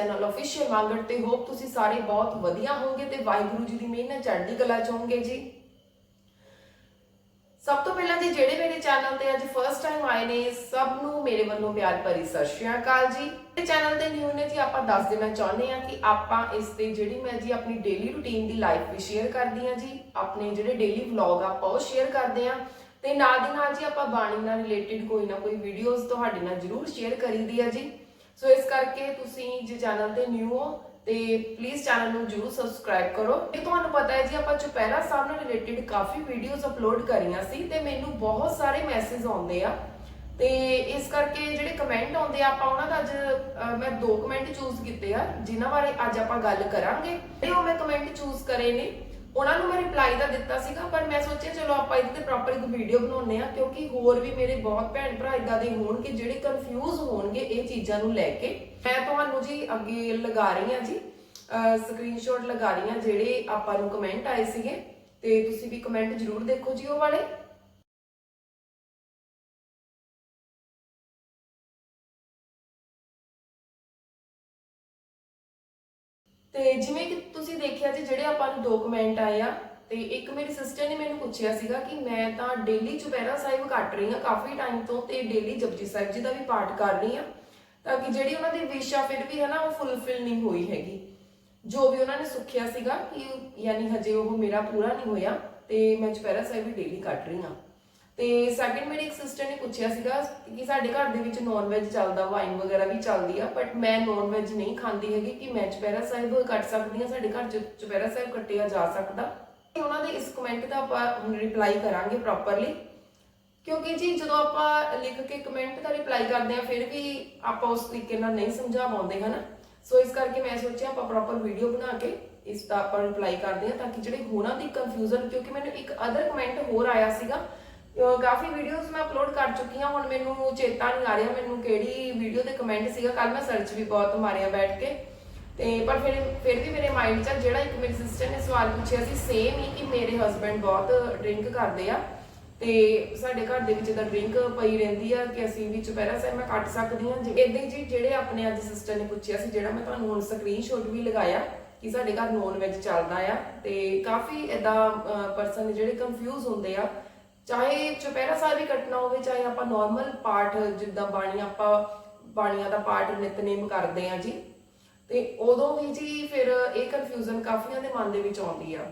Channel official Mangar ਤੇ hop ਤੁਸੀਂ ਸਾਰੇ ਬਹੁਤ ਵਧੀਆ ਹੋਗੇ ਤੇ ਵਾਹਿਗੁਰੂ ਜੀ ਦੀ ਮਿਹਰ ਨਾਲ ਚੜ੍ਹਦੀ ਕਲਾ ਚ ਹੋਵੋਗੇ ਜੀ। ਸਭ ਤੋਂ ਪਹਿਲਾਂ ਜੀ, ਜਿਹੜੇ ਮੇਰੇ ਚੈਨਲ ਤੇ ਅੱਜ ਫਰਸਟ ਟਾਈਮ ਆਏ ਨੇ, ਸਭ ਨੂੰ ਮੇਰੇ ਵੱਲੋਂ ਪਿਆਰ ਭਰੀ ਸਤਿ ਸ਼੍ਰੀ ਅਕਾਲ ਜੀ। ਤੇ ਚੈਨਲ ਤੇ ਨਿਊ ਨੇ ਜੀ, ਆਪਾਂ ਦੱਸ ਦੇਣਾ ਚਾਹੁੰਦੇ ਆ ਕਿ ਆਪਾਂ ਇਸ ਤੇ ਜਿਹੜੀ ਮੈਂ ਜੀ ਆਪਣੀ ਡੇਲੀ ਰੁਟੀਨ ਦੀ ਲਾਈਫ ਵੀ ਸ਼ੇਅਰ ਕਰਦੀ ਆ ਜੀ, ਆਪਣੇ ਜਿਹੜੇ ਡੇਲੀ ਵਲੌਗ ਆਪਾਂ ਉਹ ਸ਼ੇਅਰ ਕਰਦੇ ਆ ਤੇ ਨਾਲ ਦੀ ਨਾਲ ਜੀ, ਆਪਾਂ ਬਾਣੀ ਨਾਲ ਰਿਲੇਟਡ ਕੋਈ ਨਾ ਕੋਈ ਵੀਡੀਓਜ਼ ਤੁਹਾਡੇ ਨਾਲ ਜ਼ਰੂਰ ਸ਼ੇਅਰ ਕਰੀਦੀ ਆ ਜੀ। ਸੋ ਇਸ ਕਰਕੇ ਤੁਸੀਂ ਜੇ ਚੈਨਲ ਤੇ ਨਿਊ ਹੋ, ਤੇ ਪਲੀਜ਼ ਚੈਨਲ ਨੂੰ ਜਰੂਰ ਸਬਸਕ੍ਰਾਈਬ ਕਰੋ। ਇਹ ਤੁਹਾਨੂੰ ਪਤਾ ਹੈ ਜੀ, ਆਪਾਂ ਚੁਪਹਿਰਾ ਸਾਹਿਬ ਨਾਲ ਰਿਲੇਟਡ ਕਾਫੀ ਵੀਡੀਓਜ਼ ਅਪਲੋਡ ਕਰੀਆਂ ਸੀ ਤੇ ਮੈਨੂੰ ਬਹੁਤ ਸਾਰੇ ਮੈਸੇਜ ਆਉਂਦੇ ਆ। ਤੇ ਇਸ ਕਰਕੇ ਜਿਹੜੇ ਕਮੈਂਟ ਆਉਂਦੇ ਆ, ਆਪਾਂ ਉਹਨਾਂ ਦਾ ਅੱਜ ਮੈਂ ਦੋ ਕਮੈਂਟ ਚੂਜ਼ ਕੀਤੇ ਆ, ਜਿਨ੍ਹਾਂ ਬਾਰੇ ਅੱਜ ਆਪਾਂ ਗੱਲ ਕਰਾਂਗੇ। ਤੇ ਉਹ ਮੈਂ ਕਮੈਂਟ ਚੂਜ਼ ਕਰੇ ਨੇ। ਉਹਨਾਂ ਨੂੰ ਮੈਂ ਰਿਪਲਾਈ ਤਾਂ ਦਿੱਤਾ ਸੀਗਾ, ਪਰ ਮੈਂ ਸੋਚਿਆ ਚਲੋ ਆਪਾਂ ਇਹਦੇ ਤੇ ਪ੍ਰੋਪਰ ਇੱਕ ਵੀਡੀਓ ਬਣਾਉਂਦੇ ਆ ਕਿਉਂਕਿ ਹੋਰ ਵੀ ਮੇਰੇ ਬਹੁਤ ਭੈਣ ਭਰਾ ਇਦਾਂ ਦੇ ਹੋਣਗੇ ਜਿਹੜੇ ਕਨਫਿਊਜ਼ ਹੋਣਗੇ ਇਹ ਚੀਜ਼ਾਂ ਨੂੰ ਲੈ ਕੇ। ਮੈਂ ਤੁਹਾਨੂੰ ਜੀ ਅੱਗੇ ਲਗਾ ਰਹੀ ਹਾਂ ਜੀ ਸਕਰੀਨਸ਼ਾਟ ਲਗਾ ਰਹੀ ਹਾਂ ਜਿਹੜੇ ਆਪਾਂ ਨੂੰ ਕਮੈਂਟ ਆਏ ਸੀਗੇ, ਤੇ ਤੁਸੀਂ ਵੀ ਕਮੈਂਟ ਜ਼ਰੂਰ ਦੇਖੋ ਜੀ ਉਹ ਵਾਲੇ। ਤੇ ਜਿਵੇਂ ਕਿ ਤੁਸੀਂ ਦੇਖਿਆ ਜੀ ਜਿਹੜੇ ਆਪਾਂ ਨੂੰ ਦੋ ਕਮੈਂਟ ਆਏ ਆ, ਤੇ ਇੱਕ ਮੇਰੀ ਸਿਸਟਰ ਨੇ ਮੈਨੂੰ ਪੁੱਛਿਆ ਸੀਗਾ ਕਿ ਮੈਂ ਤਾਂ ਡੇਲੀ ਚੁਪਹਿਰਾ ਸਾਹਿਬ ਕੱਟ ਰਹੀ ਹਾਂ ਕਾਫੀ ਟਾਈਮ ਤੋਂ ਤੇ ਡੇਲੀ ਜਪਜੀ ਸਾਹਿਬ ਜੀ ਦਾ ਵੀ ਪਾਠ ਕਰ ਰਹੀ ਹਾਂ ਤਾਂ ਕਿ ਜਿਹੜੀ ਉਹਨਾਂ ਦੀ ਵਿਸ਼ ਆ, ਫਿਰ ਵੀ ਹੈ ਨਾ ਉਹ ਫੁੱਲਫਿਲ ਨਹੀਂ ਹੋਈ ਹੈਗੀ। ਜੋ ਵੀ ਉਹਨਾਂ ਨੇ ਸੁਖਿਆ ਸੀਗਾ ਕਿ ਯਾਨੀ ਹਜੇ ਉਹ ਮੇਰਾ ਪੂਰਾ ਨਹੀਂ ਹੋਇਆ, ਤੇ ਮੈਂ ਚੁਪਹਿਰਾ ਸਾਹਿਬ ਵੀ ਡੇਲੀ ਕੱਟ ਰਹੀ ਹਾਂ ਤੇ ਸੈਕਿੰਡ ਮੇਰੀ ਇੱਕ ਸਿਸਟਰ ਨੇ ਪੁੱਛਿਆ ਸੀਗਾ ਕਿ ਸਾਡੇ ਘਰ ਦੇ ਵਿੱਚ ਨੌਨ ਵੈਜ ਚੱਲਦਾ ਵਾਈਨ ਵਗੈਰਾ ਵੀ ਚੱਲਦੀ ਆ ਬਟ ਮੈਂ ਨੌਨ ਵੈਜ ਨਹੀਂ ਖਾਂਦੀ ਹੈਗੀ ਕਿ ਮੈਂ ਚੁਪਹਿਰਾ ਸਾਹਿਬ ਕੱਟ ਸਕਦੀ ਹਾਂ, ਸਾਡੇ ਘਰ ਚ ਚੁਪਹਿਰਾ ਸਾਹਿਬ ਕੱਟਿਆ ਜਾ ਸਕਦਾ। ਤੇ ਉਹਨਾਂ ਦੇ ਇਸ ਕਮੈਂਟ ਦਾ ਆਪਾਂ ਹੁਣ ਰਿਪਲਾਈ ਕਰਾਂਗੇ ਪ੍ਰੋਪਰਲੀ ਕਿਉਂਕਿ ਜੀ ਜਦੋਂ ਆਪਾਂ ਲਿਖ ਕੇ ਕਮੈਂਟ ਦਾ ਰਿਪਲਾਈ ਕਰਦੇ ਆ ਫਿਰ ਵੀ ਆਪਾਂ ਉਸ ਤਰੀਕੇ ਨਾਲ ਨਹੀਂ ਸਮਝਾ ਪਾਉਂਦੇ ਹਨਾ? ਸੋ ਇਸ ਕਰਕੇ ਮੈਂ ਸੋਚਿਆ ਆਪਾਂ ਪ੍ਰੋਪਰ ਵੀਡੀਓ ਬਣਾ ਕੇ ਇਸ ਦਾ ਆਪਾਂ ਰਿਪਲਾਈ ਕਰਦੇ ਆ ਤਾਂ ਕਿ ਜਿਹੜੇ ਹੋਰਾਂ ਦੀ ਕਨਫਿਊਜ਼ਨ ਕਿਉਂਕਿ ਮੈਨੂੰ ਇੱਕ ਅਦਰ ਕਮੈਂਟ ਹੋਰ ਆਇਆ ਸੀਗਾ ਅਹ ਕਾਫੀ ਵੀਡੀਓਜ਼ ਮੈਂ ਅਪਲੋਡ ਕਰ ਚੁੱਕੀ ਹਾਂ, ਹੁਣ ਮੈਨੂੰ ਚੇਤਾ ਨਹੀਂ ਆ ਰਿਹਾ ਮੈਨੂੰ ਕਿਹੜੀ ਵੀਡੀਓ ਦੇ ਕਮੈਂਟ ਸੀਗਾ। ਕੱਲ ਮੈਂ ਸਰਚ ਵੀ ਬਹੁਤ ਮਾਰਿਆ ਬੈਠ ਕੇ। ਤੇ ਪਰ ਫਿਰ ਫਿਰ ਵੀ ਮੇਰੇ ਮਾਈਂਡ 'ਚ ਜਿਹੜਾ ਇੱਕ ਮੇਰੀ ਸਿਸਟਰ ਨੇ ਸਵਾਲ ਪੁੱਛਿਆ ਸੀ ਸੇਮ ਹੀ ਕਿ ਮੇਰੇ ਹਸਬੰਡ ਬਹੁਤ ਡਰਿੰਕ ਕਰਦੇ ਆ। ਤੇ ਸਾਡੇ ਘਰ ਦੇ ਵਿੱਚ ਤਾਂ ਡਰਿੰਕ ਪਈ ਰਹਿੰਦੀ ਆ ਕਿ ਅਸੀਂ ਵੀ ਚੁਪਹਿਰਾ ਸਾਹਿਬ ਮੈਂ ਕੱਟ ਸਕਦੀ ਹਾਂ। ਇਦਾਂ ਜੀ ਜਿਹੜੇ ਆਪਣੇ ਅੱਜ ਸਿਸਟਰ ਨੇ ਪੁੱਛਿਆ ਸੀ, ਜਿਹੜਾ ਮੈਂ ਤੁਹਾਨੂੰ ਹੁਣ ਸਕਰੀਨਸ਼ਾਟ ਵੀ ਲਗਾਇਆ ਕਿ ਸਾਡੇ ਘਰ ਨੌਨ ਵੈਜ ਚੱਲਦਾ ਆ, ਤੇ ਕਾਫੀ ਇਦਾਂ ਪਰਸਨ ਜਿਹੜੇ ਕਨਫਿਊਜ ਹੁੰਦੇ ਆ ਚਾਹੇ ਚੁਪਹਿਰਾ ਸਾਹਿਬ ਹੀ ਕੱਟਣਾ ਹੋਵੇ, ਚਾਹੇ ਆਪਾਂ ਨਾਰਮਲ ਪਾਠ ਜਿੱਦਾਂ ਬਾਣੀ ਆਪਾਂ, ਬਾਣੀਆਂ ਦਾ ਪਾਠ ਨਿਤਨੇਮ ਕਰਦੇ ਆ ਜੀ, ਤੇ ਉਦੋਂ ਵੀ ਜੀ ਫਿਰ ਇਹ ਕਨਫਿਊਜ਼ਨ ਕਾਫੀਆਂ ਦੇ ਮਨ ਦੇ ਵਿੱਚ ਆਉਂਦੀ ਆ।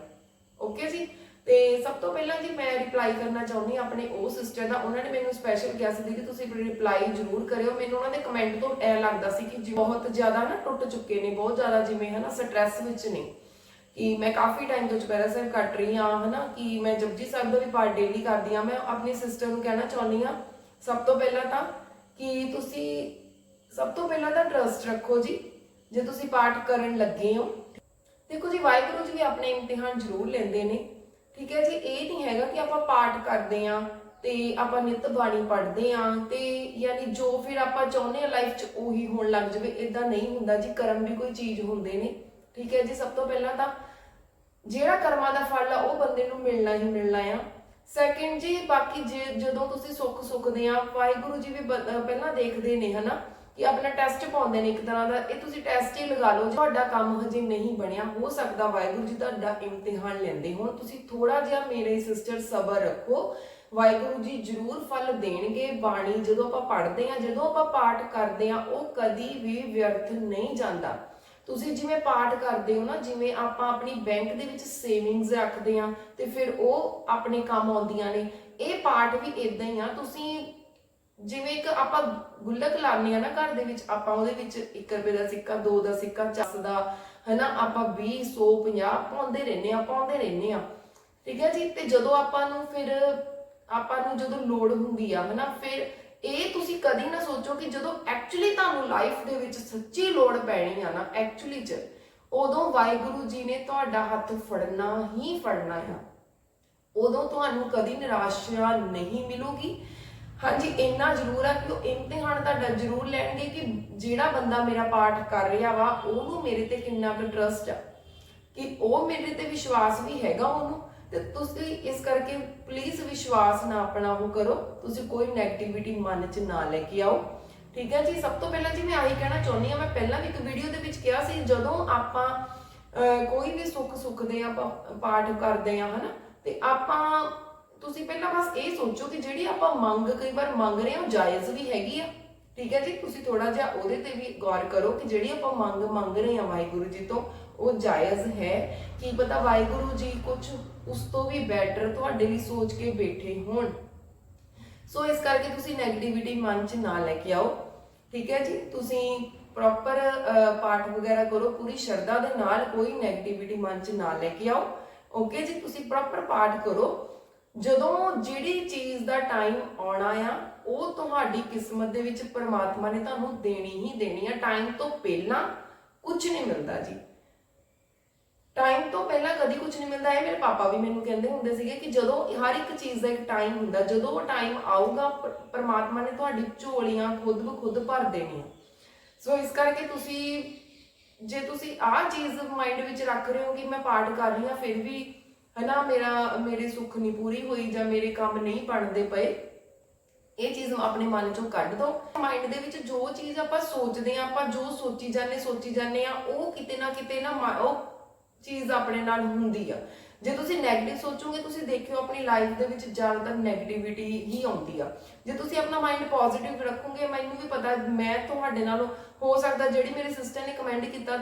ਓਕੇ ਜੀ? ਤੇ ਸਭ ਤੋਂ ਪਹਿਲਾਂ ਜੀ ਮੈਂ ਰਿਪਲਾਈ ਕਰਨਾ ਚਾਹੁੰਦੀ ਹਾਂ ਆਪਣੇ ਉਹ ਸਿਸਟਰ ਦਾ, ਉਹਨਾਂ ਨੇ ਮੈਨੂੰ ਸਪੈਸ਼ਲ ਕਿਹਾ ਸੀ ਕਿ ਤੁਸੀਂ ਰਿਪਲਾਈ ਜ਼ਰੂਰ ਕਰਿਓ। ਮੈਨੂੰ ਉਹਨਾਂ ਦੇ ਕਮੈਂਟ ਤੋਂ ਐ ਲੱਗਦਾ ਸੀ ਕਿ ਬਹੁਤ ਜ਼ਿਆਦਾ ਨਾ ਟੁੱਟ ਚੁੱਕੇ ਨੇ, ਬਹੁਤ ਜ਼ਿਆਦਾ ਜਿਵੇਂ ਹਨਾ ਸਟ੍ਰੈਸ ਵਿੱਚ ਨੇ। ਕਿ ਮੈਂ ਕਾਫੀ ਟਾਈਮ ਤੋਂ ਚੁਪਹਿਰਾ ਸਾਹਿਬ ਕੱਟ ਰਹੀ ਹਾਂ, ਹਨਾ, ਕਿ ਮੈਂ ਜਪਜੀ ਸਾਹਿਬ ਦਾ ਵੀ ਪਾਠ ਡੇਲੀ ਕਰਦੀ ਹਾਂ। ਮੈਂ ਆਪਣੀ ਸਿਸਟਰ ਨੂੰ ਕਹਿਣਾ ਚਾਹੁੰਦੀ ਹਾਂ, ਸਭ ਤੋਂ ਪਹਿਲਾਂ ਤਾਂ ਕਿ ਤੁਸੀਂ ਸਭ ਤੋਂ ਪਹਿਲਾਂ ਤਾਂ ਟਰਸਟ ਰੱਖੋ ਜੀ, ਜੇ ਤੁਸੀਂ ਪਾਠ ਕਰਨ ਲੱਗੇ ਹੋ। ਦੇਖੋ ਜੀ, ਵਾਹਿਗੁਰੂ ਜੀ ਵੀ ਆਪਣੇ ਇਮਤਿਹਾਨ ਜ਼ਰੂਰ ਲੈਂਦੇ ਨੇ, ਠੀਕ ਹੈ ਜੀ? ਇਹ ਨਹੀਂ ਹੈਗਾ ਕਿ ਆਪਾਂ ਪਾਠ ਕਰਦੇ ਆਂ ਤੇ ਆਪਾਂ ਨਿਤ ਬਾਣੀ ਪੜ੍ਹਦੇ ਆਂ ਤੇ ਯਾਨੀ ਜੋ ਫਿਰ ਆਪਾਂ ਚਾਹੁੰਦੇ ਆ ਲਾਈਫ 'ਚ ਉਹੀ ਹੋਣ ਲੱਗ ਜਾਵੇ ਇਦਾਂ ਨਹੀਂ ਹੁੰਦਾ ਜੀ, ਕਰਮ ਵੀ ਕੋਈ ਚੀਜ਼ ਹੁੰਦੇ ਨੇ, ਠੀਕ ਹੈ ਜੀ? ਸਭ ਤੋਂ ਪਹਿਲਾਂ ਤਾਂ ਜਿਹੜਾ ਕਰਮਾਂ ਦਾ ਫਲ ਆ, ਉਹ ਬੰਦੇ ਨੂੰ ਮਿਲਣਾ ਹੀ ਮਿਲਣਾ ਆ। ਸੈਕਿੰਡ ਜੀ, ਬਾਕੀ ਜੇ ਜਦੋਂ ਤੁਸੀਂ ਸੁੱਖ ਸੁੱਖਦੇ ਆ, ਵਾਹਿਗੁਰੂ ਜੀ ਵੀ ਪਹਿਲਾਂ ਦੇਖਦੇ ਨੇ, ਹਨਾ, ਕਿ ਆਪਣਾ ਟੈਸਟ ਪਾਉਂਦੇ ਨੇ ਇੱਕ ਤਰ੍ਹਾਂ ਦਾ, ਇਹ ਤੁਸੀਂ ਟੈਸਟ ਹੀ ਲਗਾ ਲਓ, ਤੁਹਾਡਾ ਕੰਮ ਹਜੇ ਨਹੀਂ ਬਣਿਆ, ਹੋ ਸਕਦਾ ਵਾਹਿਗੁਰੂ ਜੀ ਤੁਹਾਡਾ ਇਮਤਿਹਾਨ ਲੈਂਦੇ ਹੋਣ। ਤੁਸੀਂ ਥੋੜਾ ਜਿਹਾ ਮੇਰੇ ਸਿਸਟਰ ਸਬਰ ਰੱਖੋ, ਵਾਹਿਗੁਰੂ ਜੀ ਜ਼ਰੂਰ ਫਲ ਦੇਣਗੇ, ਬਾਣੀ ਜਦੋਂ ਆਪਾਂ ਪੜ੍ਹਦੇ ਆ, ਜਦੋਂ ਆਪਾਂ ਪਾਠ ਕਰਦੇ ਆ, ਉਹ ਕਦੀ ਵੀ ਵਿਅਰਥ ਨਹੀਂ ਜਾਂਦਾ। ਤੁਸੀਂ ਜਿਵੇਂ ਪਾਠ ਕਰਦੇ ਹੋ ਨਾ, ਜਿਵੇਂ ਆਪਾਂ ਆਪਣੀ ਬੈਂਕ ਦੇ ਵਿੱਚ ਸੇਵਿੰਗਸ ਰੱਖਦੇ ਆ ਤੇ ਫਿਰ ਉਹ ਆਪਣੇ ਕੰਮ ਆਉਂਦੀਆਂ ਨੇ, ਇਹ ਪਾਠ ਵੀ ਇਦਾਂ ਹੀ ਆ। ਤੁਸੀਂ ਜਿਵੇਂ ਇੱਕ ਆਪਾਂ ਗੁੱਲਕ ਲਾਉਂਦੇ ਆ ਨਾ ਘਰ ਦੇ ਵਿੱਚ, ਆਪਾਂ ਉਹਦੇ ਵਿੱਚ 1 ਰੁਪਏ ਦਾ ਸਿੱਕਾ 2 ਦਾ ਸਿੱਕਾ ਚੱਸ ਦਾ, ਹਨਾ, ਆਪਾਂ 20 100 50 ਪਾਉਂਦੇ ਰਹਿੰਦੇ ਆ ਪਾਉਂਦੇ ਰਹਿੰਦੇ ਆ ਠੀਕ ਹੈ ਜੀ? ਤੇ ਜਦੋਂ ਆਪਾਂ ਨੂੰ ਫਿਰ ਆਪਾਂ ਨੂੰ ਜਦੋਂ ਲੋੜ ਹੁੰਦੀ ਆ, ਹਨਾ, ਫਿਰ ਇਹ ਤੁਸੀਂ ਕਦੀ ਨਾ ਸੋਚੋ ਕਿ ਜਦੋਂ ਐਕਚੁਅਲੀ ਤੁਹਾਨੂੰ ਲਾਈਫ ਦੇ ਵਿੱਚ ਸੱਚੀ ਲੋੜ ਪੈਣੀ ਆ ਨਾ ਐਕਚੁਅਲੀ ਚ, ਉਦੋਂ ਵਾਹਿਗੁਰੂ ਜੀ ਨੇ ਤੁਹਾਡਾ ਹੱਥ ਫੜਨਾ ਹੀ ਫੜਨਾ ਆ। ਉਦੋਂ ਤੁਹਾਨੂੰ ਕਦੀ ਨਿਰਾਸ਼ਾ ਨਹੀਂ ਮਿਲੂਗੀ। ਹਾਂਜੀ, ਇੰਨਾ ਜ਼ਰੂਰ ਆ ਕਿ ਉਹ ਇਮਤਿਹਾਨ ਤੁਹਾਡਾ ਜ਼ਰੂਰ ਲੈਣਗੇ ਕਿ ਜਿਹੜਾ ਬੰਦਾ ਮੇਰਾ ਪਾਠ ਕਰ ਰਿਹਾ ਵਾ, ਉਹਨੂੰ ਮੇਰੇ ਤੇ ਕਿੰਨਾ ਕੁ ਟਰਸਟ ਆ। ਕਿ ਉਹ ਮੇਰੇ ਤੇ ਵਿਸ਼ਵਾਸ ਵੀ ਹੈਗਾ ਉਹਨੂੰ। ਤੇ ਤੁਸੀਂ ਇਸ ਕਰਕੇ ਪਲੀਜ਼ ਵਿਸ਼ਵਾਸ ਨਾ ਆਪਣਾ ਉਹ ਕਰੋ। ਤੁਸੀਂ ਕੋਈ 네ਗੇਟਿਵਿਟੀ ਮਨ 'ਚ ਨਾ ਲੈ ਕੇ ਆਓ। ਠੀਕ ਹੈ ਜੀ? ਸਭ ਤੋਂ ਪਹਿਲਾਂ ਜੀ ਮੈਂ ਆਹੀ ਕਹਿਣਾ ਚਾਹੁੰਦੀ ਆ ਮੈਂ ਪਹਿਲਾਂ ਵੀ ਇੱਕ ਵੀਡੀਓ ਦੇ ਵਿੱਚ ਕਿਹਾ ਸੀ, ਜਦੋਂ ਆਪਾਂ ਕੋਈ ਵੀ ਸੁੱਖ ਸੁੱਖਦੇ ਆ ਆਪਾਂ ਪਾਠ ਕਰਦੇ ਆ ਹਨਾ? ਤੇ ਆਪਾਂ, ਤੁਸੀਂ ਪਹਿਲਾਂ ਬਸ ਇਹ ਸੋਚੋ ਕਿ ਜਿਹੜੀ ਆਪਾਂ ਮੰਗ ਕਈ ਵਾਰ ਮੰਗ ਰਹੇ ਆ ਉਹ ਜਾਇਜ਼ ਵੀ ਹੈਗੀ ਆ। ਠੀਕ ਹੈ ਜੀ? ਤੁਸੀਂ ਥੋੜਾ ਜਿਹਾ ਉਹਦੇ ਤੇ ਵੀ ਗੌਰ ਕਰੋ ਕਿ ਜਿਹੜੀ ਆਪਾਂ ਮੰਗ ਮੰਗ ਰਹੇ ਆ ਵਾਹਿਗੁਰੂ ਜੀ ਤੋਂ, ਉਹ ਜਾਇਜ਼ ਹੈ। ਕੀ ਪਤਾ ਵਾਹਿਗੁਰੂ ਜੀ ਕੁਝ ਉਸ ਤੋਂ ਵੀ ਬੈਟਰ ਤੁਹਾਡੇ ਲਈ ਸੋਚ ਕੇ ਬੈਠੇ ਹੋਣ। ਸੋ ਇਸ ਕਰਕੇ ਤੁਸੀਂ 네ਗੇਟਿਵਿਟੀ ਮਨ 'ਚ ਨਾ ਲੈ ਕੇ ਆਓ। ਠੀਕ ਹੈ ਜੀ? ਤੁਸੀਂ ਪ੍ਰੋਪਰ ਪਾਠ ਵਗੈਰਾ ਕਰੋ, ਪੂਰੀ ਸ਼ਰਧਾ ਦੇ ਨਾਲ ਕੋਈ 네ਗੇਟਿਵਿਟੀ ਮਨ 'ਚ ਨਾ ਲੈ ਕੇ ਆਓ। ਓਕੇ ਜੀ? ਤੁਸੀਂ ਪ੍ਰੋਪਰ ਪਾਠ ਕਰੋ। ਜਦੋਂ ਜਿਹੜੀ ਚੀਜ਼ ਦਾ ਟਾਈਮ ਆਉਣਾ ਆ, ਉਹ ਤੁਹਾਡੀ ਕਿਸਮਤ ਦੇ ਵਿੱਚ ਪ੍ਰਮਾਤਮਾ ਨੇ ਤੁਹਾਨੂੰ ਦੇਣੀ ਹੀ ਦੇਣੀ ਆ। ਟਾਈਮ ਤੋਂ ਪਹਿਲਾਂ ਕੁਝ ਨਹੀਂ ਮਿਲਦਾ ਜੀ। ਟਾਈਮ ਤੋਂ ਪਹਿਲਾਂ ਕਦੀ ਕੁਝ ਨਹੀਂ ਮਿਲਦਾ। ਇਹ ਮੇਰੇ ਪਾਪਾ ਵੀ ਮੈਨੂੰ ਕਹਿੰਦੇ ਹੁੰਦੇ ਸੀਗੇ ਕਿ ਜਦੋਂ ਹਰ ਇੱਕ ਚੀਜ਼ ਦਾ ਇੱਕ ਟਾਈਮ ਹੁੰਦਾ, ਜਦੋਂ ਉਹ ਟਾਈਮ ਆਊਗਾ, ਪ- ਨੇ ਤੁਹਾਡੀ ਝੋਲੀਆਂ ਖੁਦ ਬ ਭਰ ਦੇਣੀਆਂ। ਸੋ ਇਸ ਕਰਕੇ ਤੁਸੀਂ, ਜੇ ਤੁਸੀਂ ਆਹ ਚੀਜ਼ ਮਾਈਂਡ ਵਿੱਚ ਰੱਖ ਰਹੇ ਹੋ ਕਿ ਮੈਂ ਪਾਠ ਕਰ ਰਹੀ ਹਾਂ, ਫਿਰ ਵੀ ਹਨਾ ਮੇਰਾ, ਮੇਰੇ ਸੁੱਖ ਨਹੀਂ ਪੂਰੀ ਹੋਈ ਜਾਂ ਮੇਰੇ ਕੰਮ ਨਹੀਂ ਬਣਦੇ ਪਏ, ਇਹ ਚੀਜ਼ ਆਪਣੇ ਮਨ ਚੋਂ ਕੱਢ ਦੋ। ਮਾਈਂਡ ਦੇ ਵਿੱਚ ਜੋ ਚੀਜ਼ ਆਪਾਂ ਸੋਚਦੇ ਆ ਆਪਾਂ ਜੋ ਸੋਚੀ ਜਾਂਦੇ ਸੋਚੀ ਜਾਂਦੇ ਆ ਉਹ ਕਿਤੇ ਨਾ ਕਿਤੇ ਨਾ ਉਹ ਚੀਜ਼ ਆਪਣੇ ਨਾਲ ਹੁੰਦੀ ਆ। ਜੇ ਤੁਸੀਂ 네ਗੇਟਿਵ ਸੋਚੋਗੇ, ਤੁਸੀਂ ਦੇਖਿਓ ਆਪਣੀ ਲਾਈਫ ਦੇ ਵਿੱਚ ਜ਼ਿਆਦਾਤਰ 네ਗੇਟਿਵਿਟੀ ਹੀ ਆਉਂਦੀ ਆ। ਜੇ ਤੁਸੀਂ ਆਪਣਾ ਮਾਈਂਡ ਪੋਜ਼ਿਟਿਵ ਰੱਖੋਗੇ, ਮੈਨੂੰ ਵੀ ਪਤਾ, ਮੈਂ ਤੁਹਾਡੇ ਨਾਲ ਹੋ ਸਕਦਾ, ਜਿਹੜੀ ਮੇਰੇ ਸਿਸਟਰ ਨੇ ਕਮੈਂਟ ਕੀਤਾ,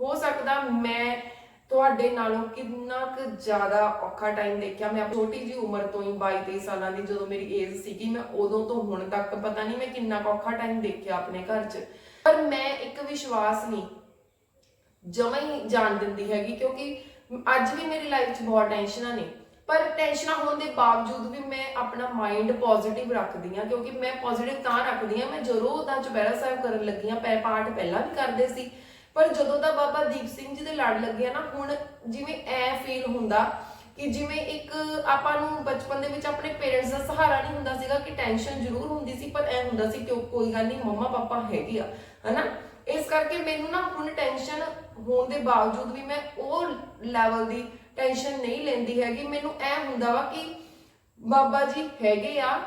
ਹੋ ਸਕਦਾ ਮੈਂ ਤੁਹਾਡੇ ਨਾਲੋਂ ਕਿੰਨਾ ਕੁ ਜ਼ਿਆਦਾ ਔਖਾ ਟਾਈਮ ਦੇਖਿਆ। ਮੈਂ ਛੋਟੀ ਜੀ ਉਮਰ ਤੋਂ ਹੀ 22 23 ਸਾਲਾਂ ਦੀ ਜਦੋਂ ਮੇਰੀ ਏਜ ਸੀਗੀ, ਮੈਂ ਉਦੋਂ ਤੋਂ ਹੁਣ ਤੱਕ ਪਤਾ ਨਹੀਂ ਮੈਂ ਕਿੰਨਾ ਕੁ ਔਖਾ ਟਾਈਮ ਦੇਖਿਆ ਆਪਣੇ ਘਰ 'ਚ। ਪਰ ਮੈਂ ਇੱਕ ਵਿਸ਼ਵਾਸ ਨਹੀਂ ਜਮਾ ਹੀ ਜਾਣ ਦਿੰਦੀ ਹੈਗੀ, ਕਿਉਂਕਿ ਅੱਜ ਵੀ ਮੇਰੀ ਲਾਈਫ 'ਚ ਬਹੁਤ ਟੈਨਸ਼ਨਾਂ ਨੇ। ਪਰ ਟੈਨਸ਼ਨਾਂ ਹੋਣ ਦੇ ਬਾਵਜੂਦ ਵੀ ਮੈਂ ਆਪਣਾ ਮਾਈਂਡ ਪੋਜ਼ਿਟਿਵ ਰੱਖਦੀ ਹਾਂ, ਕਿਉਂਕਿ ਮੈਂ ਪੋਜ਼ਿਟਿਵ ਤਾਂ ਰੱਖਦੀ ਹਾਂ, ਮੈਂ ਜਦੋਂ ਦਾ ਚੁਪਹਿਰਾ ਸਾਹਿਬ ਕਰਨ ਲੱਗੀ ਹਾਂ, ਪੈ ਪਾਠ ਪਹਿਲਾਂ ਵੀ ਕਰਦੇ ਸੀ। ਪਰ ਜਦੋਂ ਦਾ ਬਾਬਾ ਦੀਪ ਸਿੰਘ ਜੀ ਦੇ ਲੜ ਲੱਗਿਆ ਨਾ, ਹੁਣ ਜਿਵੇਂ ਐ ਫੀਲ ਹੁੰਦਾ ਕਿ ਜਿਵੇਂ ਇੱਕ ਆਪਾਂ ਨੂੰ ਬਚਪਨ ਦੇ ਵਿੱਚ ਆਪਣੇ ਪੇਰੈਂਟਸ ਦਾ ਸਹਾਰਾ ਨਹੀਂ ਹੁੰਦਾ ਸੀਗਾ ਕਿ ਟੈਨਸ਼ਨ ਜ਼ਰੂਰ ਹੁੰਦੀ ਸੀ, ਪਰ ਐ ਹੁੰਦਾ ਸੀ ਕਿ ਕੋਈ ਗੱਲ ਨਹੀਂ ਮੰਮਾ ਪਾਪਾ ਹੈਗੇ ਆ, ਹਨਾ? ਇਸ ਕਰਕੇ ਮੈਨੂੰ ਨਾ ਹੁਣ ਟੈਨਸ਼ਨ ਹੋਣ ਦੇ ਬਾਵਜੂਦ ਵੀ ਮੈਂ ਉਹ ਲੈਵਲ ਦੀ ਟੈਨਸ਼ਨ ਨਹੀਂ ਲੈਂਦੀ ਹੈਗੀ। ਮੈਨੂੰ ਐ ਹੁੰਦਾ ਵਾ ਕਿ ਬਾਬਾ ਜੀ ਹੈਗੇ ਆ,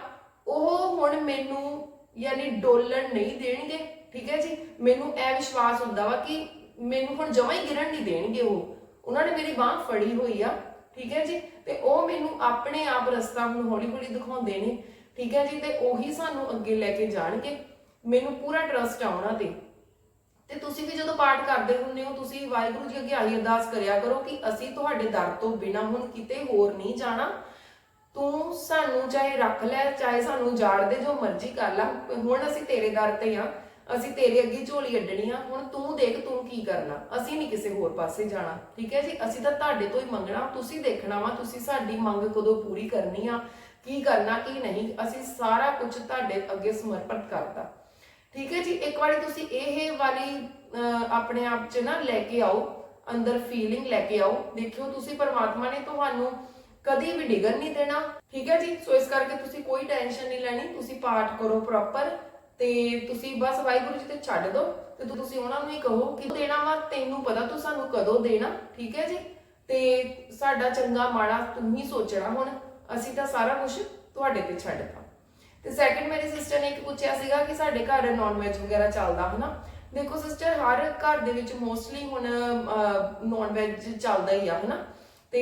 ਉਹ ਹੁਣ ਮੈਨੂੰ ਯਾਨੀ ਡੋਲਣ ਨਹੀਂ ਦੇਣਗੇ, ਠੀਕ ਹੈ ਜੀ? ਮੈਨੂੰ ਐ ਵਿਸ਼ਵਾਸ ਹੁੰਦਾ ਵਾ ਕਿ ਮੈਨੂੰ ਹੁਣ ਜਮਾਂ ਹੀ ਗਿਰਨ ਨਹੀਂ ਦੇਣਗੇ ਉਹ। ਉਹਨਾਂ ਨੇ ਮੇਰੀ ਬਾਹ ਫੜੀ ਹੋਈ ਆ, ਠੀਕ ਹੈ ਜੀ? ਤੇ ਉਹ ਮੈਨੂੰ ਆਪਣੇ ਆਪ ਰਸਤਾ ਹੁਣ ਹੌਲੀ ਹੌਲੀ ਦਿਖਾਉਂਦੇ ਨੇ, ਠੀਕ ਹੈ ਜੀ? ਤੇ ਉਹੀ ਸਾਨੂੰ ਅੱਗੇ ਲੈ ਕੇ ਜਾਣਗੇ। ਮੈਨੂੰ ਪੂਰਾ ਟਰਸਟ ਆ ਉਹਨਾਂ ਤੇ। ਤੇ ਤੁਸੀਂ ਵੀ ਜਦੋਂ ਪਾਠ ਕਰਦੇ ਹੁੰਦੇ ਹੋ, ਤੁਸੀਂ ਵਾਹਿਗੁਰੂ ਜੀ ਅੱਗੇ ਆਹੀ ਅਰਦਾਸ ਕਰਿਆ ਕਰੋ ਕਿ ਅਸੀਂ ਤੁਹਾਡੇ ਦਰ ਤੋਂ ਬਿਨਾ ਹੁਣ ਕਿਤੇ ਹੋਰ ਨਹੀਂ ਜਾਣਾ। ਤੂੰ ਸਾਨੂੰ ਚਾਹੇ ਰੱਖ ਲੈ, ਚਾਹੇ ਸਾਨੂੰ ਜਾੜ ਦੇ, ਜੋ ਮਰਜ਼ੀ ਕਰ ਲੈ। ਹੁਣ ਅਸੀਂ ਤੇਰੇ ਦਰ ਤੇ ਆ, ਅਸੀਂ ਤੇਰੇ ਅੱਗੇ ਝੋਲੀ ਅੱਡਣੀ ਆ। ਹੁਣ ਤੂੰ ਦੇਖ ਤੂੰ ਕੀ ਕਰਨਾ। ਅਸੀਂ ਨਹੀਂ ਕਿਸੇ ਹੋਰ ਪਾਸੇ ਜਾਣਾ। ਠੀਕ ਹੈ ਜੀ? ਅਸੀਂ ਤਾਂ ਤੁਹਾਡੇ ਤੋਂ ਹੀ ਮੰਗਣਾ। ਤੁਸੀਂ ਦੇਖਣਾ ਵਾ, ਤੁਸੀਂ ਸਾਡੀ ਮੰਗ ਕਦੋਂ ਪੂਰੀ ਕਰਨੀ ਆ, ਕੀ ਕਰਨਾ, ਕੀ ਨਹੀਂ। ਅਸੀਂ ਸਾਰਾ ਕੁਝ ਤੁਹਾਡੇ ਅੱਗੇ ਸਮਰਪਿਤ ਕਰਤਾ। ਠੀਕ ਹੈ ਜੀ ਇੱਕ ਵਾਰੀ ਤੁਸੀਂ ਇਹ ਵਾਲੀ ਅਹ, ਆਪਣੇ ਆਪ 'ਚ ਨਾ ਲੈ ਕੇ ਆਓ ਅੰਦਰ ਫੀਲਿੰਗ ਲੈ ਕੇ ਆਓ ਦੇਖਿਓ ਤੁਸੀਂ ਪਰਮਾਤਮਾ ਨੇ ਤੁਹਾਨੂੰ ਕਦੀ ਵੀ ਡਿਗਣ ਨਹੀਂ ਦੇਣਾ ਠੀਕ ਹੈ ਜੀ? ਸੋ ਇਸ ਕਰਕੇ ਤੁਸੀਂ ਕੋਈ ਟੈਨਸ਼ਨ ਨਹੀਂ ਲੈਣੀ ਤੁਸੀਂ ਪਾਠ ਕਰੋ ਪ੍ਰੋਪਰ ਤੇ ਤੁਸੀਂ ਬਸ ਵਾਹਿਗੁਰੂ ਜੀ ਤੇ ਛੱਡ ਦਿਓ ਤੇ ਤੁਸੀਂ ਉਹਨਾਂ ਨੂੰ ਹੀ ਕਹੋ ਕਿ ਦੇਣਾ ਵਾ ਤੈਨੂੰ ਪਤਾ ਤੂੰ ਸਾਨੂੰ ਕਦੋਂ ਦੇਣਾ ਠੀਕ ਹੈ ਜੀ? ਤੇ ਸਾਡਾ ਚੰਗਾ ਮਾੜਾ ਤੂੰ ਹੀ ਸੋਚਣਾ ਹੁਣ ਅਸੀਂ ਤਾਂ ਸਾਰਾ ਕੁਝ ਤੁਹਾਡੇ ਤੇ ਛੱਡ ਛੱਡਤਾ ਤੇ ਸੈਕਿੰਡ ਮੇਰੀ ਸਿਸਟਰ ਨੇ ਇੱਕ ਪੁੱਛਿਆ ਸੀਗਾ ਕਿ ਸਾਡੇ ਘਰ ਨਾਨ ਵੈਜ ਵਗੈਰਾ ਚੱਲਦਾ ਹਨਾ? ਦੇਖੋ ਸਿਸਟਰ ਹਰ ਘਰ ਦੇ ਵਿੱਚ ਮੋਸਟਲੀ ਹੁਣ ਨਾਨ ਵੈਜ ਚੱਲਦਾ ਹੀ ਆ ਹਨਾ? ਤੇ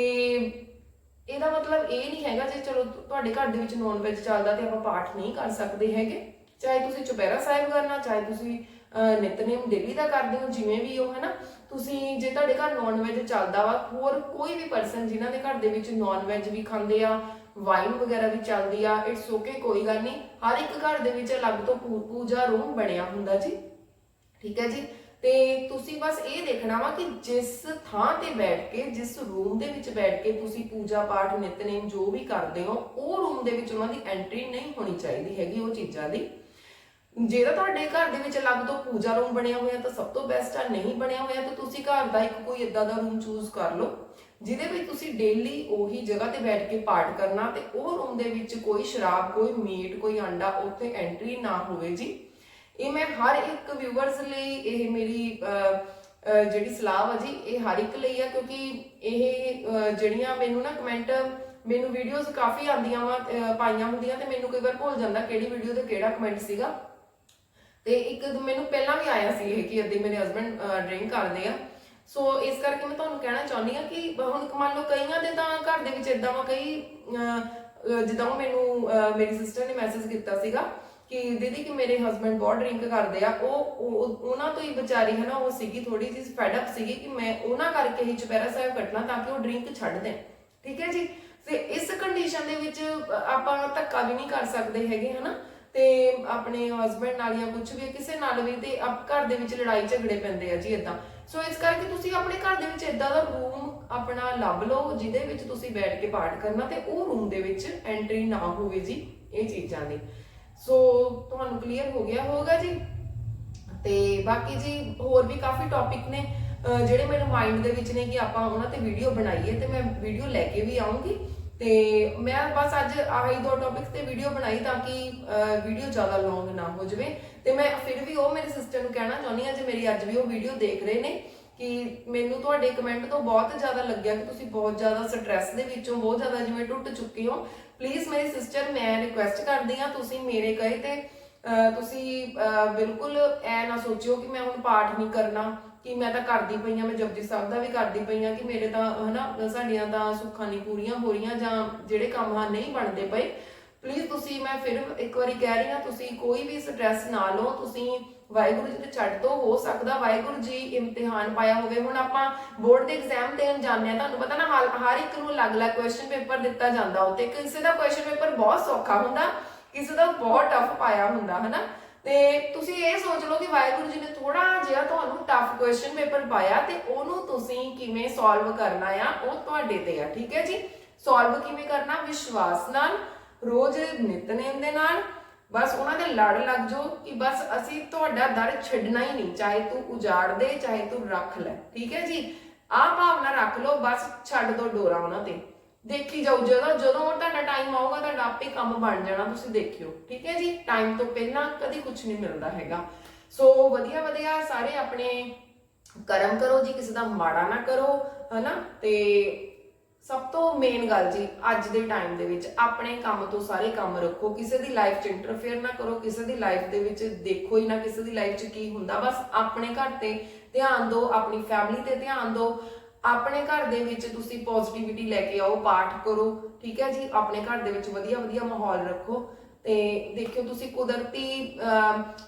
ਇਹਦਾ ਮਤਲਬ ਇਹ ਨਹੀਂ ਹੈਗਾ ਜੇ ਚਲੋ ਤੁਹਾਡੇ ਘਰ ਦੇ ਵਿੱਚ ਨਾਨ ਵੈਜ ਚੱਲਦਾ ਤੇ ਆਪਾਂ ਪਾਠ ਨਹੀਂ ਕਰ ਸਕਦੇ ਹੈਗੇ। ਚਾਹੇ ਤੁਸੀਂ ਚੁਪਹਿਰਾ ਸਾਹਿਬ ਕਰਨਾ ਚਾਹੇ ਤੁਸੀਂ ਅਹ, ਨਿਤਨੇਮ ਡੇਲੀ ਦਾ ਕਰਦੇ ਹੋ ਜਿਵੇਂ ਵੀ ਹੋ ਹਨਾ? ਤੁਸੀਂ ਜੇ ਤੁਹਾਡੇ ਘਰ ਨਾਨ ਵੈਜ ਚੱਲਦਾ ਵਾ ਹੋਰ ਕੋਈ ਵੀ ਪਰਸਨ ਜਿਨ੍ਹਾਂ ਦੇ ਘਰ ਦੇ ਵਿੱਚ ਨਾਨ ਵੈਜ ਵੀ ਖਾਂਦੇ ਆ ਵਾਈਨ ਵਗੈਰਾ ਵੀ ਚੱਲਦੀ ਆ ਇਟਸ ਓਕੇ ਕੋਈ ਗੱਲ ਨਹੀਂ। ਹਰ ਇੱਕ ਘਰ ਦੇ ਵਿੱਚ ਅਲੱਗ ਤੋਂ ਪੂਜਾ ਰੂਮ ਬਣਿਆ ਹੁੰਦਾ ਜੀ। ਠੀਕ ਹੈ ਜੀ? ਤੇ ਤੁਸੀਂ ਬਸ ਇਹ ਦੇਖਣਾ ਵਾ ਕਿ ਜਿਸ ਥਾਂ ਤੇ ਬੈਠ ਕੇ, ਜਿਸ ਰੂਮ ਦੇ ਵਿੱਚ ਬੈਠ ਕੇ ਤੁਸੀਂ ਪੂਜਾ ਪਾਠ, ਨਿਤਨੇਮ ਜੋ ਵੀ ਕਰਦੇ ਹੋ, ਉਹ ਰੂਮ ਦੇ ਵਿੱਚ ਉਹਨਾਂ ਦੀ ਐਂਟਰੀ ਨਹੀਂ ਹੋਣੀ ਚਾਹੀਦੀ ਹੈਗੀ ਉਹ ਚੀਜ਼ਾਂ ਦੀ। ਜੇ ਤਾਂ ਤੁਹਾਡੇ ਘਰ ਦੇ ਵਿੱਚ ਅਲੱਗ ਤੋਂ ਪੂਜਾ ਰੂਮ ਬਣਿਆ ਹੋਇਆ ਤਾਂ ਸਭ ਤੋਂ ਬੈਸਟ ਆ, ਨਹੀਂ ਬਣਿਆ ਹੋਇਆ ਤਾਂ ਤੁਸੀਂ ਘਰ ਦਾ ਇੱਕ ਕੋਈ ਇਦਾਂ ਦਾ ਰੂਮ ਚੂਜ਼ ਕਰ ਲਓ। ਜਿਹਦੇ ਵਿੱਚ ਤੁਸੀਂ ਡੇਲੀ ਉਹੀ ਜਗ੍ਹਾ ਤੇ ਬੈਠ ਕੇ ਪਾਠ ਕਰਨਾ ਤੇ ਉਹ ਰੂਮ ਦੇ ਵਿੱਚ ਕੋਈ ਸ਼ਰਾਬ, ਕੋਈ ਮੀਟ, ਕੋਈ ਅੰਡਾ ਉੱਥੇ ਐਂਟਰੀ ਨਾ ਹੋਵੇ ਜੀ। ਇਹ ਮੈਂ ਹਰ ਇੱਕ ਵਿਊਅਰਸ ਲਈ ਇਹ ਮੇਰੀ ਜਿਹੜੀ ਸਲਾਹ ਵਾ ਜੀ, ਇਹ ਹਰ ਇੱਕ ਲਈ ਆ ਕਿਉਂਕਿ ਇਹ ਜਿਹੜੀਆਂ ਮੈਨੂੰ ਨਾ ਕਮੈਂਟ ਮੈਨੂੰ ਵੀਡੀਓਜ਼ ਕਾਫੀ ਆਉਂਦੀਆਂ ਵਾ ਪਾਈਆਂ ਹੁੰਦੀਆਂ ਤੇ ਮੈਨੂੰ ਕਈ ਵਾਰ ਭੁੱਲ ਜਾਂਦਾ ਕਿਹੜੀ ਵੀਡੀਓ ਤੇ ਕਿਹੜਾ ਕਮੈਂਟ ਸੀਗਾ। ਤੇ ਇੱਕ ਮੈਨੂੰ ਪਹਿਲਾਂ ਵੀ ਆਇਆ ਸੀ ਇਹ ਕਿ ਅੱਦੇ ਮੇਰੇ ਹਸਬੰਡ ਡਰਿੰਕ ਕਰਦੇ ਆ। ਸੋ ਇਸ ਕਰਕੇ ਮੈਂ ਤੁਹਾਨੂੰ ਕਹਿਣਾ ਚਾਹੁੰਦੀ ਆ ਕਿ ਹੁਣ ਮੰਨ ਲਓ ਕਈਆਂ ਦੇ ਤਾਂ ਘਰ ਦੇ ਵਿੱਚ ਇਦਾਂ ਵਾ ਕਈ ਜਿੱਦਾਂ ਉਹ ਮੈਨੂੰ ਮੇਰੀ ਸਿਸਟਰ ਨੇ ਮੈਸੇਜ ਕੀਤਾ ਸੀਗਾ ਕਿ ਦੀਦੀ ਕਿ ਮੇਰੇ ਹਸਬੰਡ ਬਹੁਤ ਡਰਿੰਕ ਕਰਦੇ ਆ, ਉਹ ਉਹਨਾਂ ਤੋਂ ਹੀ ਵਿਚਾਰੀ ਹੈ ਨਾ, ਉਹ ਸੀਗੀ ਥੋੜੀ ਜਿਹੀ ਫੈਡ ਅਪ ਸੀਗੀ ਕਿ ਮੈਂ ਉਹਨਾਂ ਕਰਕੇ ਹੀ ਚੁਪਹਿਰਾ ਸਾਹਿਬ ਕੱਟਣਾ ਤਾਂ ਕਿ ਉਹ ਡਰਿੰਕ ਛੱਡ ਦੇਣ। ਠੀਕ ਹੈ ਜੀ? ਤੇ ਇਸ ਕੰਡੀਸ਼ਨ ਦੇ ਵਿੱਚ ਆਪਾਂ ਧੱਕਾ ਵੀ ਨਹੀਂ ਕਰ ਸਕਦੇ ਹੈਗੇ, ਹਨਾ? ਤੇ ਆਪਣੇ ਹਸਬੰਡ ਨਾਲ ਜਾਂ ਕੁਝ ਵੀ ਕਿਸੇ ਨਾਲ ਵੀ ਤੇ ਆਪ ਘਰ ਦੇ ਵਿੱਚ ਲੜਾਈ ਝਗੜੇ ਪੈਂਦੇ ਆ ਜੀ ਇਦਾਂ ਸੋ ਇਸ ਕਰਕੇ ਤੁਸੀਂ ਆਪਣੇ ਘਰ ਦੇ ਵਿੱਚ ਇਦਾਂ ਦਾ ਰੂਮ ਆਪਣਾ ਲੱਭ ਲਓ, ਜਿਹਦੇ ਵਿੱਚ ਤੁਸੀਂ ਬੈਠ ਕੇ ਪਾਠ ਕਰਨਾ ਤੇ ਉਹ ਰੂਮ ਦੇ ਵਿੱਚ ਐਂਟਰੀ ਨਾ ਹੋਵੇ ਜੀ, ਇਹ ਚੀਜ਼ਾਂ ਦੀ ਸੋ ਤੁਹਾਨੂੰ ਕਲੀਅਰ ਹੋ ਗਿਆ ਹੋਗਾ ਜੀ? ਤੇ ਬਾਕੀ ਜੀ ਹੋਰ ਵੀ ਕਾਫੀ ਟੌਪਿਕ ਨੇ ਜਿਹੜੇ ਮੇਰੇ ਮਾਈਂਡ ਦੇ ਵਿੱਚ ਨੇ ਕਿ ਆਪਾਂ ਉਹਨਾਂ ਤੇ ਵੀਡੀਓ ਬਣਾਈਏ ਤੇ ਮੈਂ ਵੀਡੀਓ ਲੈ ਕੇ ਵੀ ਆਉਂਗੀ ਤੇ ਮੈਂ ਬਸ ਅੱਜ ਆਹੀ ਦੋ ਟੌਪਿਕ ਤੇ ਵੀਡੀਓ ਬਣਾਈ ਤਾਂ ਕਿ ਵੀਡੀਓ ਜ਼ਿਆਦਾ ਲੌਂਗ ਨਾ ਹੋ ਜਾਵੇ। ਤੇ ਮੈਂ ਫਿਰ ਵੀ ਉਹ ਮੇਰੇ ਸਿਸਟਰ ਨੂੰ ਕਹਿਣਾ ਚਾਹੁੰਦੀ ਹਾਂ, ਜੇ ਮੇਰੀ ਅੱਜ ਵੀ ਉਹ ਵੀਡੀਓ ਦੇਖ ਰਹੇ ਨੇ, ਕਿ ਮੈਨੂੰ ਤੁਹਾਡੇ ਕਮੈਂਟ ਤੋਂ ਬਹੁਤ ਜ਼ਿਆਦਾ ਲੱਗਿਆ ਕਿ ਤੁਸੀਂ ਬਹੁਤ ਜ਼ਿਆਦਾ ਸਟ੍ਰੈਸ ਦੇ ਵਿੱਚੋਂ ਬਹੁਤ ਜ਼ਿਆਦਾ ਜਿਵੇਂ ਟੁੱਟ ਚੁੱਕੇ ਹੋ। ਪਲੀਜ਼ ਮੇਰੀ ਸਿਸਟਰ ਮੈਂ ਰਿਕੁਐਸਟ ਕਰਦੀ ਹਾਂ ਤੁਸੀਂ ਮੇਰੇ ਕਹੇ ਤੇ ਤੁਸੀਂ ਬਿਲਕੁਲ ਐ ਨਾ ਸੋਚਿਓ ਕਿ ਮੈਂ ਹੁਣ ਪਾਠ ਨਹੀਂ ਕਰਨਾ, ਕਿ ਮੈਂ ਤਾਂ ਕਰਦੀ ਪਈ ਆ ਮੈਂ ਜਪਜੀ ਸਾਹਿਬ ਦਾ ਵੀ ਕਰਦੀ ਪਈ ਆ ਕਿ ਮੇਰੇ ਤਾਂ ਹਨਾ, ਸਾਡੀਆਂ ਤਾਂ ਸੁੱਖਾਂ ਨਹੀਂ ਪੂਰੀਆਂ ਹੋ ਰਹੀਆਂ ਜਾਂ ਜਿਹੜੇ ਕੰਮ ਆ ਨਹੀਂ ਬਣਦੇ ਪਏ। ਪਲੀਜ਼ ਤੁਸੀਂ, ਮੈਂ ਫਿਰ ਇੱਕ ਵਾਰੀ ਕਹਿ ਰਹੀ ਹਾਂ, ਤੁਸੀਂ ਕੋਈ ਵੀ ਸਟ੍ਰੈਸ ਨਾ ਲਓ ਤੁਸੀਂ ਵਾਹਿਗੁਰੂ ਜੀ ਤੇ ਛੱਡ ਦੋ ਹੋ ਸਕਦਾ, ਵਾਹਿਗੁਰੂ ਜੀ ਇਮਤਿਹਾਨ ਪਾਇਆ ਹੋਵੇ। ਹੁਣ ਆਪਾਂ ਬੋਰਡ ਦੇ ਐਗਜ਼ਾਮ ਦੇਣ ਜਾਂਦੇ ਆ ਤੁਹਾਨੂੰ ਪਤਾ ਨਾ, ਹਰ ਇੱਕ ਨੂੰ ਅਲੱਗ-ਅਲੱਗ ਕੁਐਸਚਨ ਪੇਪਰ ਦਿੱਤਾ ਜਾਂਦਾ ਉੱਤੇ ਕਿਸੇ ਦਾ ਕੁਐਸਚਨ ਪੇਪਰ ਬਹੁਤ ਸੌਖਾ ਹੁੰਦਾ, ਕਿਸੇ ਦਾ ਬਹੁਤ ਟਫ ਪਾਇਆ ਹੁੰਦਾ, ਹਨਾ? ਤੇ ਤੁਸੀਂ ਇਹ ਸੋਚ ਲਓ ਕਿ ਵਾਹਿਗੁਰੂ ਜੀ ਨੇ ਥੋੜਾ ਜਿਹਾ ਤੁਹਾਨੂੰ ਟਫ ਕੁਐਸਚਨ ਪੇਪਰ ਪਾਇਆ ਤੇ ਉਹਨੂੰ ਤੁਸੀਂ ਕਿਵੇਂ ਸੋਲਵ ਕਰਨਾ ਆ, ਉਹ ਤੁਹਾਡੇ ਤੇ ਆ, ਠੀਕ ਹੈ ਜੀ? ਸੋਲਵ ਕਿਵੇਂ ਕਰਨਾ? ਵਿਸ਼ਵਾਸ ਨਾਲ ਰੋਜ਼ ਨਿਤਨੇਮ ਦੇ ਨਾਲ, ਬਸ ਉਹਨਾਂ ਦੇ ਲੜ ਲੱਗ ਜਾਓ ਕਿ ਬਸ ਅਸੀਂ ਤੁਹਾਡਾ ਦਰ ਛੱਡਣਾ ਹੀ ਨਹੀਂ, ਚਾਹੇ ਤੂੰ ਉਜਾੜ ਦੇ, ਚਾਹੇ ਤੂੰ ਰੱਖ ਲੈ, ਠੀਕ ਹੈ ਜੀ? ਆਹ ਭਾਵਨਾ ਰੱਖ ਲਓ, ਬਸ ਛੱਡ ਦੋ ਡੋਰਾ ਉਹਨਾਂ ਤੇ। ਦੇਖੀ ਜਾਓ, ਜਦੋਂ ਜਦੋਂ ਤੁਹਾਡਾ ਟਾਈਮ ਆਊਗਾ, ਤੁਹਾਡਾ ਆਪੇ ਕੰਮ ਬਣ ਜਾਣਾ, ਤੁਸੀਂ ਦੇਖਿਓ, ਠੀਕ ਹੈ ਜੀ? ਟਾਈਮ ਤੋਂ ਪਹਿਲਾਂ ਕਦੀ ਕੁਝ ਨਹੀਂ ਮਿਲਦਾ ਹੈਗਾ। ਸੋ ਵਧੀਆ ਵਧੀਆ, ਸਾਰੇ ਆਪਣੇ ਕਰਮ ਕਰੋ ਜੀ, ਕਿਸੇ ਦਾ ਮਾੜਾ ਨਾ ਕਰੋ, ਹਨਾ? ਤੇ ਸਭ ਤੋਂ ਮੇਨ ਗੱਲ ਜੀ, ਅੱਜ ਦੇ ਟਾਈਮ ਦੇ ਵਿੱਚ ਆਪਣੇ ਕੰਮ ਤੋਂ ਸਾਰੇ ਕੰਮ ਰੱਖੋ, ਕਿਸੇ ਦੀ ਲਾਈਫ 'ਚ ਇੰਟਰਫੇਅਰ ਨਾ ਕਰੋ, ਕਿਸੇ ਦੀ ਲਾਈਫ ਦੇ ਵਿੱਚ ਦੇਖੋ ਹੀ ਨਾ ਕਿਸੇ ਦੀ ਲਾਈਫ 'ਚ ਕੀ ਹੁੰਦਾ, ਬਸ ਆਪਣੇ ਘਰ ਤੇ ਧਿਆਨ ਦਿਓ, ਆਪਣੀ ਫੈਮਿਲੀ ਤੇ ਧਿਆਨ ਦਿਓ, ਆਪਣੇ ਘਰ ਦੇ ਵਿੱਚ ਤੁਸੀਂ ਪੋਜ਼ਿਟਿਵਿਟੀ ਲੈ ਕੇ ਆਓ, ਪਾਠ ਕਰੋ, ਠੀਕ ਹੈ ਜੀ, ਆਪਣੇ ਘਰ ਦੇ ਵਿੱਚ ਵਧੀਆ ਵਧੀਆ ਮਾਹੌਲ ਰੱਖੋ, ਤੇ ਦੇਖਿਓ ਤੁਸੀਂ ਕੁਦਰਤੀ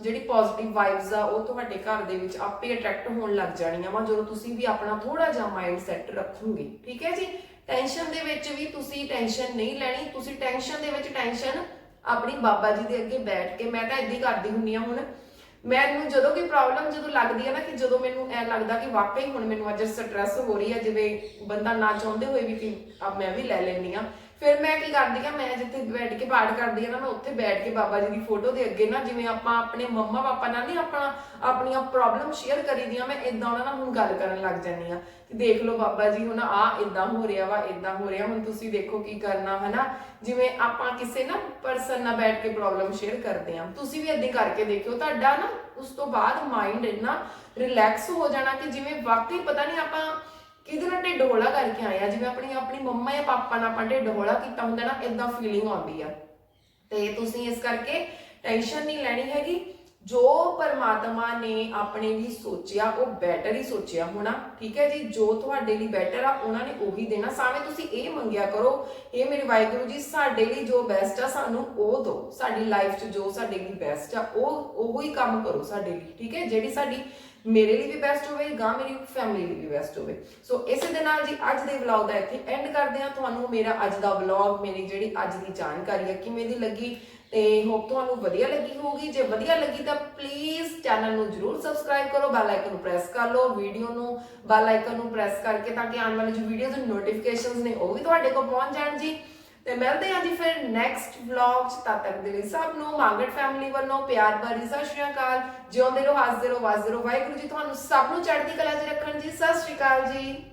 ਜਿਹੜੀ ਪੋਜ਼ਿਟਿਵ ਵਾਈਬਸ ਆ, ਉਹ ਤੁਹਾਡੇ ਘਰ ਦੇ ਵਿੱਚ ਆਪੇ ਅਟਰੈਕਟ ਹੋਣ ਲੱਗ ਜਾਣੀਆਂ ਵਾ, ਜਦੋਂ ਤੁਸੀਂ ਵੀ ਆਪਣਾ ਥੋੜਾ ਜਿਹਾ ਮਾਈਂਡ ਸੈਟ ਰੱਖੋਗੇ, ਠੀਕ ਹੈ ਜੀ? ਟੈਨਸ਼ਨ ਦੇ ਵਿੱਚ ਵੀ ਤੁਸੀਂ ਟੈਨਸ਼ਨ ਨਹੀਂ ਲੈਣੀ। ਤੁਸੀਂ ਟੈਨਸ਼ਨ ਦੇ ਵਿੱਚ ਟੈਨਸ਼ਨ ਆਪਣੀ ਬਾਬਾ ਜੀ ਦੇ ਅੱਗੇ ਬੈਠ ਕੇ। ਮੈਂ ਤਾਂ ਇਦਾਂ ਹੀ ਕਰਦੀ ਹੁੰਨੀ ਆ ਹੁਣ। ਮੈਨੂੰ ਜਦੋਂ ਕੋਈ ਪ੍ਰੋਬਲਮ ਜਦੋਂ ਲੱਗਦੀ ਹੈ ਨਾ ਕਿ ਜਦੋਂ ਮੈਨੂੰ ਐ ਲੱਗਦਾ ਕਿ ਵਾਕਈ ਹੁਣ ਮੈਨੂੰ ਅੱਜ ਸਟ੍ਰੈਸ ਹੋ ਰਹੀ ਹੈ, ਜਿਵੇਂ ਬੰਦਾ ਨਾ ਚਾਹੁੰਦੇ ਹੋਏ ਵੀ ਕਿ ਅਬ ਮੈਂ ਵੀ ਲੈ ਲੈਣੀ ਆ ਫਿਰ ਮੈਂ ਕੀ ਕਰਦੀ ਆ, ਮੈਂ ਜਿੱਥੇ ਬੈਠ ਕੇ ਪਾਠ ਕਰਦੀ ਆ ਨਾ, ਮੈਂ ਉੱਥੇ ਬੈਠ ਕੇ ਬਾਬਾ ਜੀ ਦੀ ਫੋਟੋ ਦੇ ਅੱਗੇ ਨਾ, ਜਿਵੇਂ ਆਪਾਂ ਆਪਣੇ ਮੰਮਾ ਪਾਪਾ ਨਾਲ ਨਹੀਂ ਆਪਣਾ, ਆਪਣੀਆਂ ਪ੍ਰੋਬਲਮ ਸ਼ੇਅਰ ਕਰੀਦੀਆਂ ਮੈਂ ਇਦਾਂ ਉਹਨਾਂ ਨਾਲ ਹੁਣ ਗੱਲ ਕਰਨ ਲੱਗ ਜਾਂਦੀ ਆ ਕਿ ਦੇਖ ਲਓ ਬਾਬਾ ਜੀ, ਹੁਣ ਆ ਇਦਾਂ ਹੋ ਰਿਹਾ ਵਾ ਇਦਾਂ ਹੋ ਰਿਹਾ, ਹੁਣ ਤੁਸੀਂ ਦੇਖੋ ਕੀ ਕਰਨਾ, ਹਨਾ? ਜਿਵੇਂ ਆਪਾਂ ਕਿਸੇ ਨਾ ਪਰਸਨ ਨਾਲ ਬੈਠ ਕੇ ਪ੍ਰੋਬਲਮ ਸ਼ੇਅਰ ਕਰਦੇ ਆ, ਤੁਸੀਂ ਵੀ ਇਦਾਂ ਕਰਕੇ ਦੇਖਿਓ, ਤੁਹਾਡਾ ਨਾ ਉਸ ਤੋਂ ਬਾਅਦ ਮਾਈਂਡ ਇੰਨਾ ਰਿਲੈਕਸ ਹੋ ਜਾਣਾ ਕਿ ਜਿਵੇਂ ਵਾਕਈ ਪਤਾ ਨਹੀਂ ਆਪਾਂ ਕਿਹਦੇ ਨਾਲ ਢਿੱਡ ਹੌਲਾ ਕਰਕੇ ਆਏ ਜਿਵੇਂ ਆਪਣੀ ਆਪਣੀ ਮੰਮਾ ਜਾਂ ਪਾਪਾ ਨਾਲ ਆਪਾਂ ਢਿੱਡ ਹੌਲਾ ਕੀਤਾ ਹੁੰਦਾ ਨਾ ਇਦਾਂ ਫੀਲਿੰਗ ਆਉਂਦੀ ਆ। ਤੇ ਤੁਸੀਂ ਇਸ ਕਰਕੇ ਟੈਨਸ਼ਨ ਨਹੀਂ ਲੈਣੀ ਹੈਗੀ। ਜੋ ਪਰਮਾਤਮਾ ਨੇ ਆਪਣੇ ਲਈ ਸੋਚਿਆ, ਉਹ ਬੈਟਰ ਹੀ ਸੋਚਿਆ ਹੋਣਾ, ਠੀਕ ਹੈ ਜੀ? ਜੋ ਤੁਹਾਡੇ ਲਈ ਬੈਟਰ ਆ, ਉਹਨਾਂ ਨੇ ਉਹੀ ਦੇਣਾ। ਸਾਵੇਂ ਤੁਸੀਂ ਇਹ ਮੰਗਿਆ ਕਰੋ ਇਹ ਮੇਰੇ ਵਾਹਿਗੁਰੂ ਜੀ, ਸਾਡੇ ਲਈ ਜੋ ਬੈਸਟ ਆ, ਸਾਨੂੰ ਉਹ ਦਿਓ। ਸਾਡੀ ਲਾਈਫ 'ਚ ਜੋ ਸਾਡੇ ਲਈ ਬੈਸਟ ਆ, ਉਹ ਉਹੋ ਹੀ ਕੰਮ ਕਰੋ ਸਾਡੇ ਲਈ, ਠੀਕ ਹੈ? ਜਿਹੜੀ ਸਾਡੀ ਮੇਰੇ ਲਈ ਵੀ ਬੈਸਟ ਹੋਵੇ ਗਾਂ ਮੇਰੀ ਫੈਮਿਲੀ ਲਈ ਵੀ ਬੈਸਟ ਹੋਵੇ। ਸੋ ਇਸੇ ਦੇ ਨਾਲ ਜੀ ਅੱਜ ਦੇ ਵਲੌਗ ਦਾ ਇੱਥੇ ਐਂਡ ਕਰਦੇ ਹਾਂ। ਤੁਹਾਨੂੰ ਮੇਰਾ ਅੱਜ ਦਾ ਵਲੌਗ ਮੇਰੀ ਜਿਹੜੀ ਅੱਜ ਦੀ ਜਾਣਕਾਰੀ ਹੈ ਕਿਵੇਂ ਦੀ ਲੱਗੀ ਤੇ ਹੋਪ ਤੁਹਾਨੂੰ ਵਧੀਆ ਲੱਗੀ ਹੋਊਗੀ। ਜੇ ਵਧੀਆ ਲੱਗੀ ਤਾਂ ਪਲੀਜ਼ ਚੈਨਲ ਨੂੰ ਜਰੂਰ ਸਬਸਕ੍ਰਾਈਬ ਕਰੋ ਬੈਲ ਆਈਕਨ ਨੂੰ ਪ੍ਰੈਸ ਕਰ ਲਓ ਵੀਡੀਓ ਨੂੰ ਬੈਲ ਆਈਕਨ ਨੂੰ ਪ੍ਰੈਸ ਕਰਕੇ ਤਾਂ ਕਿ ਆਉਣ ਵਾਲੇ ਜੋ ਵੀਡੀਓਜ਼ ਦੇ ਨੋਟੀਫਿਕੇਸ਼ਨਸ ਨੇ ਉਹ ਵੀ ਤੁਹਾਡੇ ਕੋਲ ਪਹੁੰਚ ਜਾਣ ਜੀ। ਤੇ ਮਿਲਦੇ ਹਾਂ ਜੀ ਫਿਰ ਨੈਕਸਟ ਵਲੌਗ ਚ। ਤਦ ਤੱਕ ਦੇ ਲਈ ਸਭ ਨੂੰ ਮਾਂਗਟ ਫੈਮਿਲੀ ਵੱਲੋਂ ਪਿਆਰ ਭਰੀ ਸਤਿ ਸ਼੍ਰੀ ਅਕਾਲ। ਜਿਉਂਦੇ ਰਹੋ, ਹੱਸਦੇ ਰਹੋ ਵਾਜ਼ਰ ਰਹੋ। ਵਾਹਿਗੁਰੂ ਜੀ, ਤੁਹਾਨੂੰ ਸਭ ਨੂੰ ਚੜ੍ਹਦੀ ਕਲਾ 'ਚ ਰੱਖਣ ਜੀ। ਸਤਿ ਸ਼੍ਰੀ ਅਕਾਲ ਜੀ।